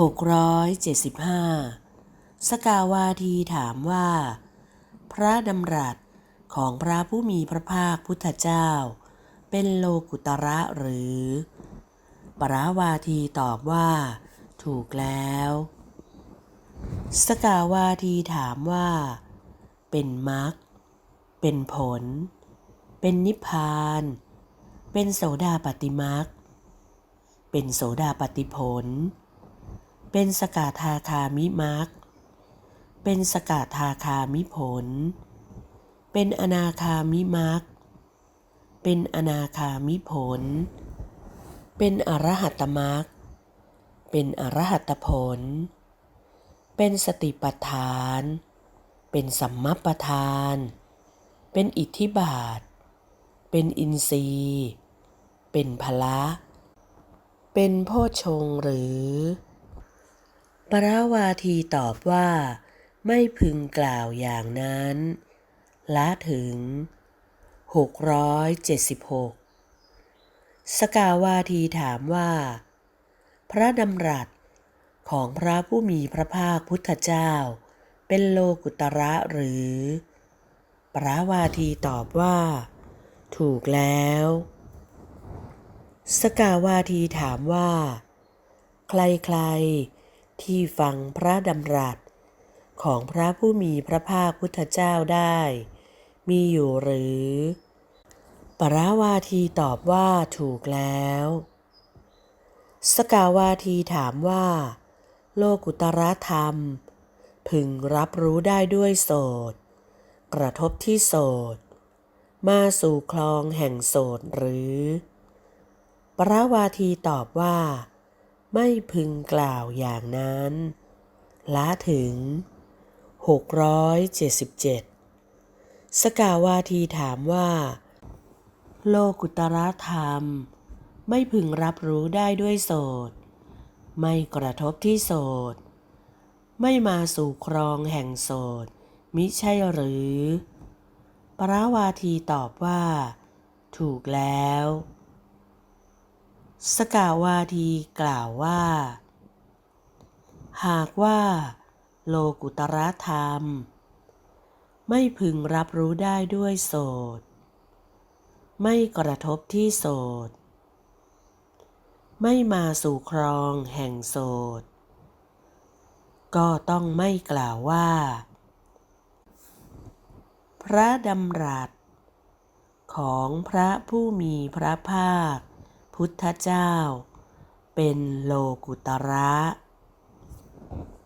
675 สกาวาทีถามว่า พระดำรัสของพระผู้มีพระภาคพุทธเจ้า เป็นโลกุตระหรือ ปราวาทีตอบว่า ถูกแล้ว สกาวาทีถามว่า เป็นมรรคเป็นผล เป็นนิพพาน เป็นโสดาปฏิมรรคเป็นโสดาปฏิผล เป็นสกทาคามิมรรคเป็นสกทาคามิผล เป็นอนาคามิมรรคเป็นอนาคามิผล เป็นอรหัตมรรคเป็นอรหัตผล เป็นสติปัฏฐาน เป็นสัมมัปทาน เป็นอิทธิบาท เป็นอินทรีย์ เป็นพละ เป็นโพชงหรือ ปราวาทีตอบว่า ไม่พึงกล่าวอย่างนั้น ละถึง 676 สกาวาทีถามว่า พระดำรัสของพระผู้มีพระภาคพุทธเจ้า เป็นโลกุตระหรือ ปราวาทีตอบว่า ถูกแล้ว สกาวาทีถามว่า ใครๆ ที่ฟังพระดำรัส ของพระผู้มีพระภาคพุทธเจ้าได้ มีอยู่หรือ ปราวาทีตอบว่าถูกแล้ว สกาวาทีถามว่า โลกุตระธรรม พึงรับรู้ได้ด้วยโสตกระทบที่โสตมาสู่คลองแห่งโสตหรือ ปราวาทีตอบว่า ไม่พึงกล่าวอย่างนั้น ละถึง 677 สกาวาทีถามว่า โลกุตระธรรม ไม่พึงรับรู้ได้ด้วยโสตไม่กระทบที่โสตไม่มาสู่ครองแห่งโสตมิใช่หรือ ปราวาทีตอบว่า ถูกแล้ว สกาวาทีกล่าวว่า หากว่า โลกุตระธรรม ไม่พึงรับรู้ได้ด้วยโสตไม่กระทบที่โสตไม่มาสู่ครองแห่งโสตก็ต้องไม่กล่าวว่า พระดำรัส ของพระผู้มีพระภาค พุทธเจ้า เป็นโลกุตระ